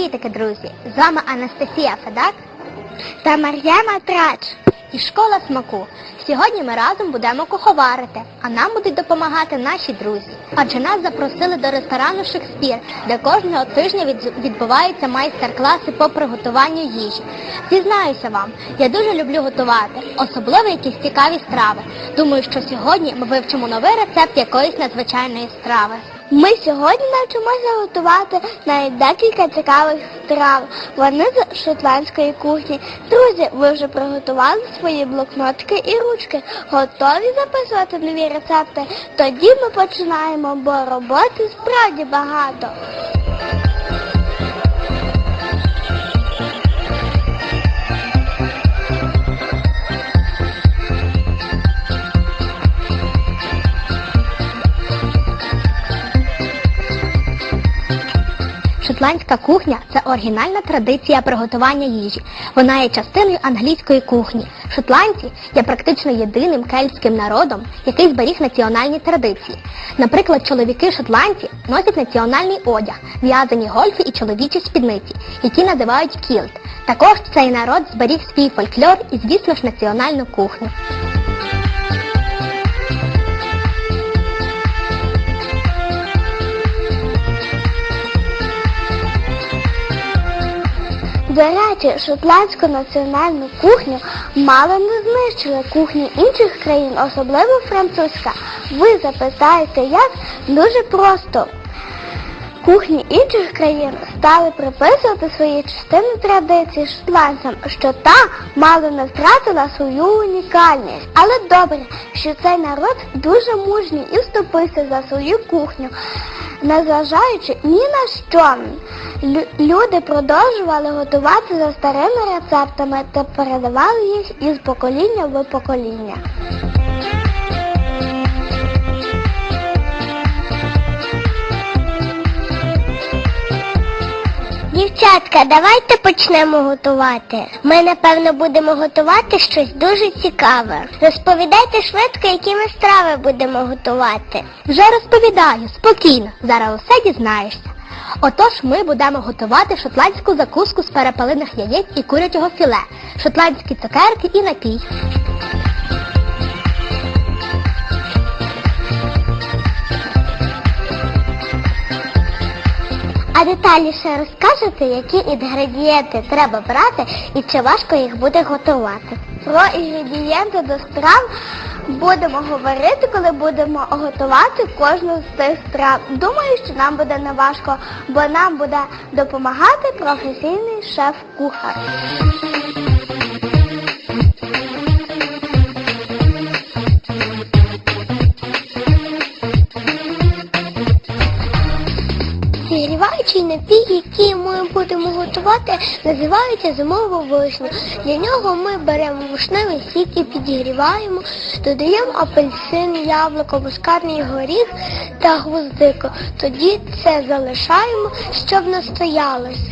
Привітики, друзі! З вами Анастасія Федак та Мар'яна Трач із школа смаку. Сьогодні ми разом будемо куховарити, а нам будуть допомагати наші друзі. Адже нас запросили до ресторану Шекспір, де кожного тижня відбуваються майстер-класи по приготуванню їжі. Зізнаюся вам, я дуже люблю готувати, особливо якісь цікаві страви. Думаю, що сьогодні ми вивчимо новий рецепт якоїсь надзвичайної страви. Ми сьогодні навчимося готувати навіть декілька цікавих страв. Вони з шотландської кухні. Друзі, ви вже приготували свої блокнотики і ручки. Готові записувати нові рецепти? Тоді ми починаємо, бо роботи справді багато. Шотландська кухня це оригінальна традиція приготування їжі. Вона є частиною англійської кухні. Шотландці є практично єдиним кельтським народом, який зберіг національні традиції. Наприклад, чоловіки шотландці носять національний одяг, в'язані гольфи і чоловічі спідниці, які називають кілт. Також цей народ зберіг свій фольклор і, звісно ж, національну кухню. До речі, шотландську національну кухню мало не знищили кухні інших країн, особливо французька. Ви запитаєте, як? Дуже просто. Кухні інших країн стали приписувати свої частини традицій шотландцям, що та мало не втратила свою унікальність. Але добре, що цей народ дуже мужній і вступився за свою кухню, незважаючи ні на що. Люди продовжували готувати за старими рецептами та передавали їх із покоління в покоління. Дівчатка, давайте почнемо готувати. Ми, напевно, будемо готувати щось дуже цікаве. Розповідайте швидко, які ми страви будемо готувати. Вже розповідаю, спокійно, зараз усе дізнаєшся. Отож, ми будемо готувати шотландську закуску з перепалених яєць і курячого філе, шотландські цукерки і напій. А детальніше розкажете, які інгредієнти треба брати і чи важко їх буде готувати. Про інгредієнти до страв будемо говорити, коли будемо готувати кожну з цих страв. Думаю, що нам буде не важко, бо нам буде допомагати професійний шеф-кухар. Який ми будемо готувати, називається зимова вишня. Для нього ми беремо вишневий сік і підігріваємо, додаємо апельсин, яблуко, мускатний горіх та гвоздику. Тоді це залишаємо, щоб настоялось.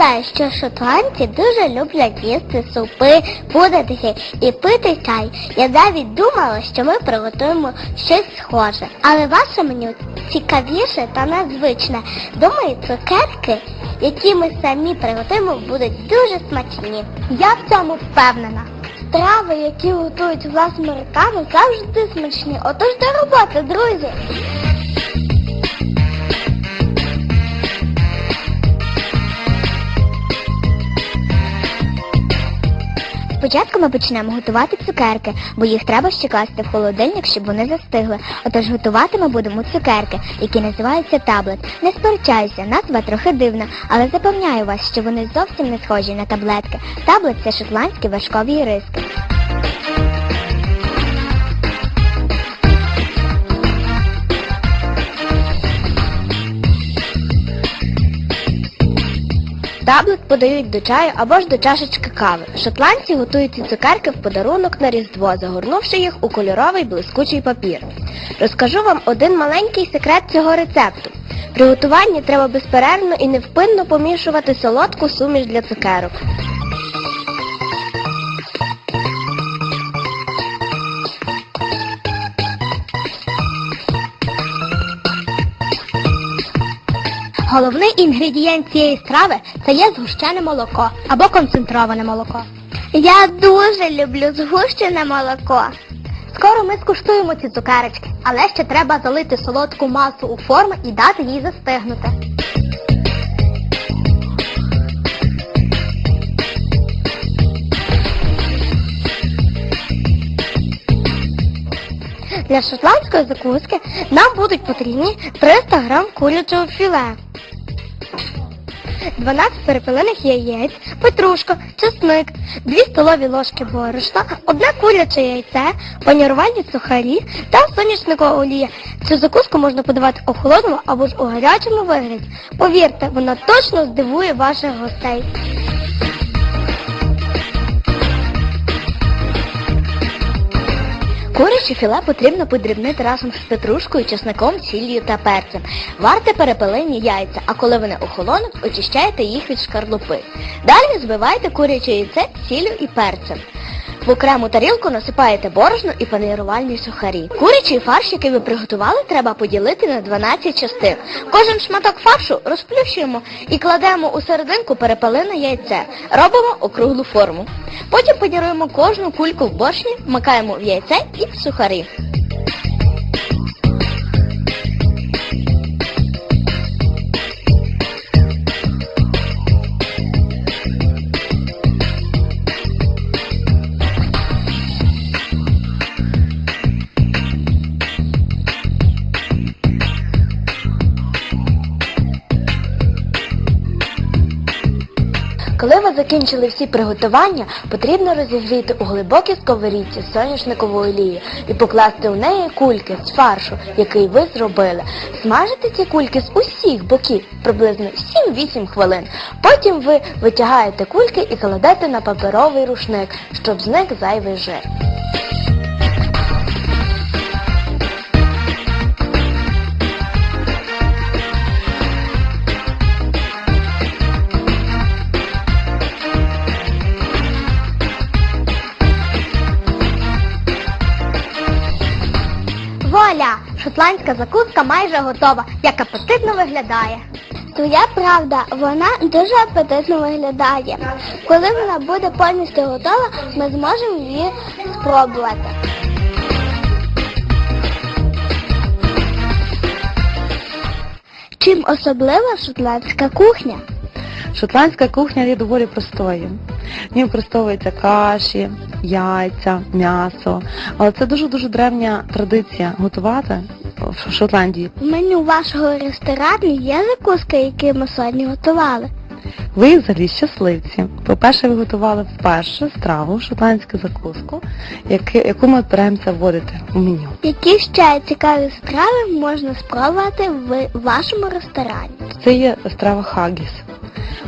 Знаю, що шотландці дуже люблять їсти супи, пудитися і пити чай. Я навіть думала, що ми приготуємо щось схоже. Але ваше меню цікавіше та незвичне. Думаю, цукерки, які ми самі приготуємо, будуть дуже смачні. Я в цьому впевнена. Страви, які готують власними руками, завжди смачні. Отож до роботи, друзі! Спочатку ми почнемо готувати цукерки, бо їх треба ще класти в холодильник, щоб вони застигли. Отож готувати ми будемо цукерки, які називаються таблет. Не сперечаюся, назва трохи дивна, але запевняю вас, що вони зовсім не схожі на таблетки. Таблет це шотландські важкові риски. Таблет подають до чаю або ж до чашечки кави. Шотландці готують ці цукерки в подарунок на Різдво, загорнувши їх у кольоровий блискучий папір. Розкажу вам один маленький секрет цього рецепту. При готуванні треба безперервно і невпинно помішувати солодку суміш для цукерок. Головний інгредієнт цієї страви це є згущене молоко або концентроване молоко. Я дуже люблю згущене молоко. Скоро ми скуштуємо ці цукерочки, але ще треба залити солодку масу у форму і дати їй застигнути. Для шотландської закуски нам будуть потрібні 300 грам курячого філе, 12 перепилених яєць, петрушка, чесник, 2 столові ложки борошна, одне куряче яйце, панірувальні сухарі та соняшникова олія. Цю закуску можна подавати у холодному або ж у гарячому вигляді. Повірте, вона точно здивує ваших гостей. Куряче філе потрібно подрібнити разом з петрушкою, чесником, сіллю та перцем. Варте перепелені яйця, а коли вони охолонуть, очищаєте їх від шкарлупи. Далі збивайте куряче яйце сіллю і перцем. В окрему тарілку насипаєте борошно і панірувальні сухарі. Курячий фарш, який ви приготували, треба поділити на 12 частин. Кожен шматок фаршу розплющуємо і кладемо у серединку перепалине яйце. Робимо округлу форму. Потім паніруємо кожну кульку в борщі, макаємо в яйце і в сухарі. Закінчили всі приготування, потрібно розігріти у глибокій сковорідці соняшникову олію і покласти у неї кульки з фаршу, який ви зробили. Смажите ці кульки з усіх боків приблизно 7-8 хвилин. Потім ви витягаєте кульки і кладете на паперовий рушник, щоб зник зайвий жир. Шотландська закуска майже готова, як апетитно виглядає. Твоя правда, вона дуже апетитно виглядає. Коли вона буде повністю готова, ми зможемо її спробувати. Чим особлива шотландська кухня? Шотландська кухня є доволі простою. В ній використовуються каші, яйця, м'ясо. Але це дуже-дуже древня традиція готувати в Шотландії. В меню вашого ресторану є закуски, які ми сьогодні готували. Ви взагалі щасливці. По-перше, ви готували вперше страву, шотландську закуску, яку ми збираємося вводити у меню. Які ще цікаві страви можна спробувати в вашому ресторані? Це є страва хагіс.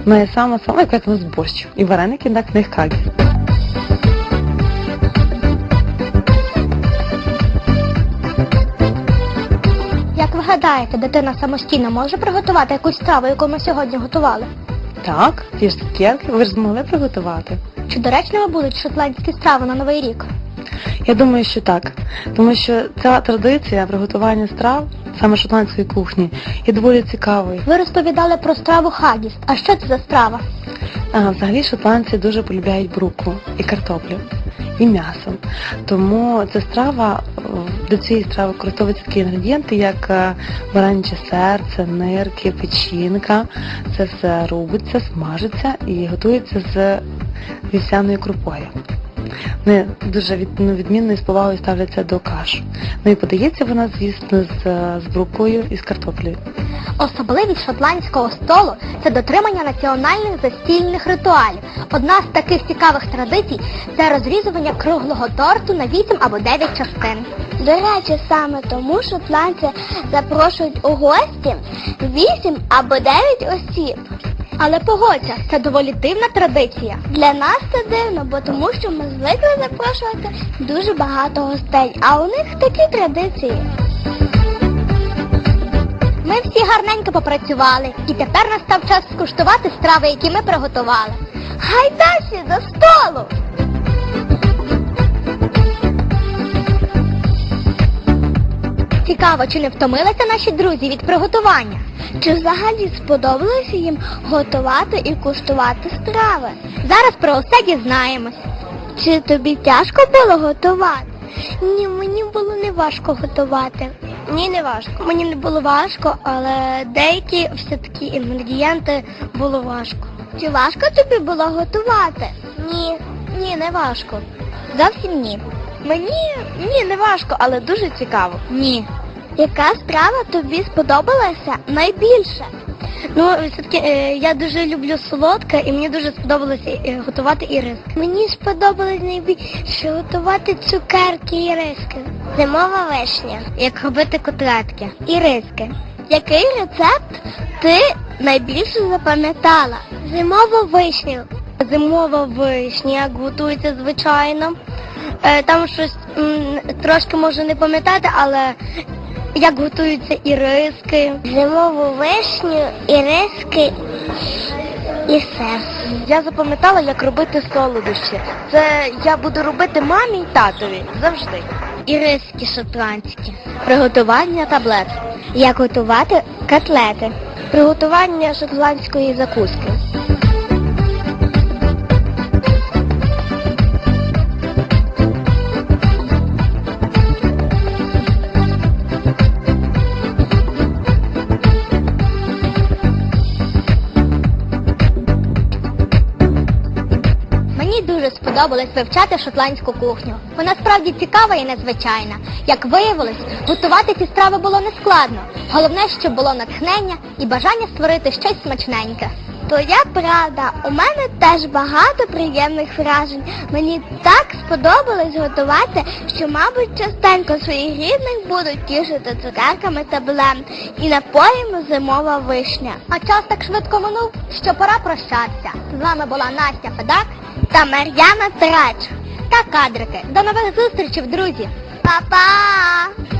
Вона є сама сама, яка з борщ. І вареники на них хагіс. Як ви гадаєте, дитина самостійно може приготувати якусь страву, яку ми сьогодні готували? Так, ті ж цукерки ви ж змогли приготувати. Чи доречними будуть шотландські страви на Новий рік? Я думаю, що так. Тому що ця традиція приготування страв, саме шотландської кухні, є доволі цікавою. Ви розповідали про страву хагіс. А що це за страва? А, взагалі шотландці дуже полюбляють брукву і картоплю, і м'ясо. Тому ця страва, до цієї страви використовуються такі інгредієнти, як е, бараняче серце, нирки, печінка. Це все робиться, смажиться і готується з вівсяною крупою. Вони дуже ну, відмінно і з повагою ставляться до каш. Ну і подається вона, звісно, з, з брукою і з картоплею. Особливість шотландського столу це дотримання національних застільних ритуалів. Одна з таких цікавих традицій це розрізування круглого торту на 8 або 9 частин. До речі, саме тому шотландці запрошують у гості 8 або 9 осіб. Але погодься, це доволі дивна традиція. Для нас це дивно, бо тому що ми звикли запрошувати дуже багато гостей, а у них такі традиції. Ми всі гарненько попрацювали, і тепер настав час скуштувати страви, які ми приготували. Гайда всі до столу! Цікаво, чи не втомилися наші друзі від приготування? Чи взагалі сподобалося їм готувати і куштувати страви? Зараз про усе дізнаємось. Чи тобі тяжко було готувати? Ні, мені було не важко готувати. Ні, не важко. Мені не було важко, але деякі все-таки інгредієнти було важко. Чи важко тобі було готувати? Ні, ні, не важко. Зовсім ні. Мені ні, не важко, але дуже цікаво. Ні. Яка страва тобі сподобалася найбільше? Ну, все-таки е, я дуже люблю солодке і мені дуже сподобалося е, готувати іриски. Мені сподобалось найбільше готувати цукерки і іриски. Зимова вишня. Як робити котлетки. Іриски. Який рецепт ти найбільше запам'ятала? Зимова вишня. Зимова вишня, як готується звичайно. Е, Там щось м, трошки можу не пам'ятати, але як готуються іриски. Зимову вишню, іриски і все. Я запам'ятала, як робити солодощі. Це я буду робити мамі й татові завжди. Іриски шотландські. Приготування таблет. Як готувати котлети. Приготування шотландської закуски. Сподобалось вивчати шотландську кухню. Вона справді цікава і незвичайна. Як виявилось, готувати ці страви було нескладно. Головне, щоб було натхнення і бажання створити щось смачненьке. То я правда, у мене теж багато приємних вражень. Мені так сподобалось готувати, що, мабуть, частенько своїх рідних будуть тішити цукерками та блем і напоями зимова вишня. А час так швидко минув, що пора прощатися. З вами була Настя Федак та Мар'яна Трач. Та кадрики. До нових зустрічей, друзі. Па-па!